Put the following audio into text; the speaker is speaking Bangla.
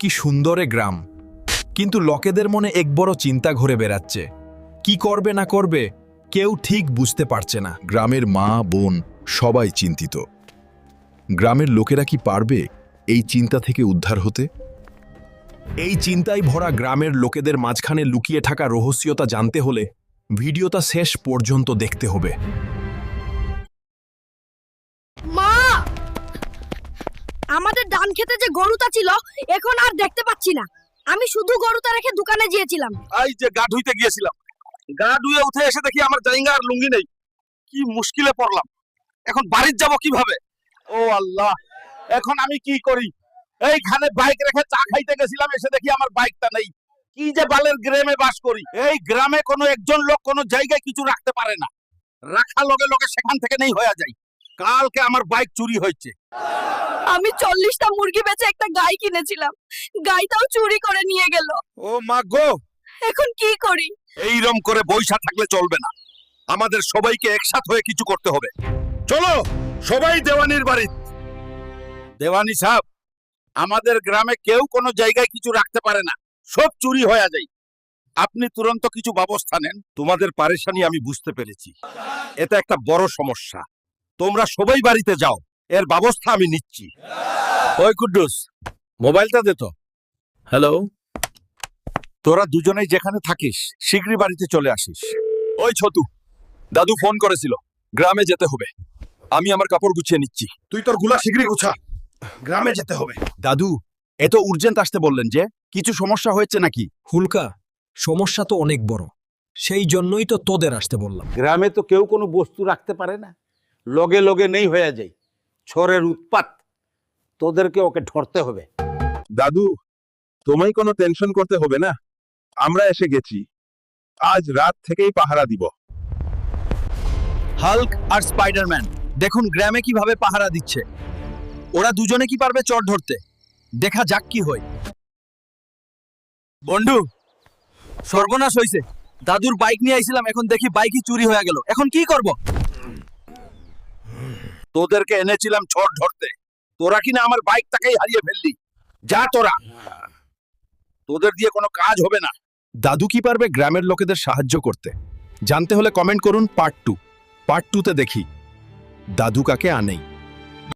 কি সুন্দরে গ্রাম। কিন্তু লোকেদের মনে এক বড় চিন্তা ঘুরে বেড়াচ্ছে। কি করবে না করবে কেউ ঠিক বুঝতে পারছে না। গ্রামের মা বোন সবাই চিন্তিত। গ্রামের লোকেরা কি পারবে এই চিন্তা থেকে উদ্ধার হতে? এই চিন্তায় ভরা গ্রামের লোকেদের মাঝখানে লুকিয়ে থাকা রহস্যতা জানতে হলে ভিডিওটা শেষ পর্যন্ত দেখতে হবে। আমাদের ধান খেতে যে গরুটা ছিল, এখন আর দেখতে পাচ্ছি না। আমি শুধু গরুটা রেখে দোকানে গিয়েছিলাম। এই যে গা ধুইতে গিয়েছিলাম। গা ধুয়ে উঠে এসে দেখি আমার জাইঙ্গা আর লুঙ্গি নেই। কি মুশকিলে পড়লাম। এখন বাড়ির যাব কীভাবে? ও আল্লাহ, এখন আমি কি করি? এইখানে বাইক রেখে চা খাইতে গেছিলাম, এসে দেখি আমার বাইকটা নেই। কি যে বালের গ্রামে বাস করি। এই গ্রামে কোনো একজন লোক কোনো জায়গায় কিছু রাখতে পারে না। রাখা লগে লগে সেখান থেকে নেই হয়ে যায়। কালকে আমার বাইক চুরি হয়েছে। আমি চল্লিশটা মুরগি বেচে একটা গাই কিনেছিলাম। গাইটাও চুরি করে নিয়ে গেল। ও মা গো! এখন কি করি? এইরম করে বৈশা থাকলে চলবে না। আমাদের সবাইকে একসাথ হয়ে কিছু করতে হবে। চলো সবাই দেওয়ানির বাড়ি। দেওয়ানি সাহেব আমাদের গ্রামে কেউ কোনো জায়গায় কিছু রাখতে পারে না। সব চুরি হয়ে যায়। আপনি তুরন্ত কিছু ব্যবস্থা নেন। তোমাদের পারেশানি আমি বুঝতে পেরেছি। এটা একটা বড় সমস্যা। তোমরা সবাই বাড়িতে যাও। এর ব্যবস্থা আমি নিচ্ছি। ওই কুদ্দুস মোবাইলটা দে তো। হ্যালো? তোরা দুজনেই যেখানে থাকিস শীঘ্রই বাড়িতে চলে আসিস। ওই ছতু দাদু ফোন করেছিল গ্রামে যেতে হবে। আমি আমার কাপড় গুছিয়ে নিচ্ছি। তুই তোরগুলা শীঘ্রই গুছা। গ্রামে যেতে হবে। দাদু এত উর্জেন্ট আসতে বললেন যে কিছু সমস্যা হয়েছে নাকি? হুলকা সমস্যা তো অনেক বড়। সেই জন্যই তো তোদের আসতে বললাম। গ্রামে তো কেউ কোনো বস্তু রাখতে পারে না। লগে লগে নেই হয়ে যায়। ছরের উৎপাত তোদেরকে ওকে ধরতে হবে। দাদু তোমায় কোনো টেনশন করতে হবে না। আমরা এসে গেছি। আজ রাত থেকেই পাহারা দিব। হাল্ক আর স্পাইডারম্যান দেখুন গ্রামে কীভাবে পাহারা দিচ্ছে। ওরা দুজনে কি পারবে চট ধরতে? দেখা যাক কি হয়। বন্ধু সর্বনাশ হইছে। দাদুর বাইক নিয়ে আইছিলাম এখন দেখি বাইকই চুরি হয়ে গেল। এখন কি করব? তোদেরকে এনেছিলাম ঝড় ধরতে তোরা কিনা আমার বাইকটাকেই হারিয়ে ফেললি। যা তোরা। তোদের দিয়ে কোনো কাজ হবে না। দাদু কি পারবে গ্রামের লোকেদের সাহায্য করতে? জানতে হলে কমেন্ট করুন পার্ট টু। পার্ট টুতে দেখি। দাদু কাকে আনেই।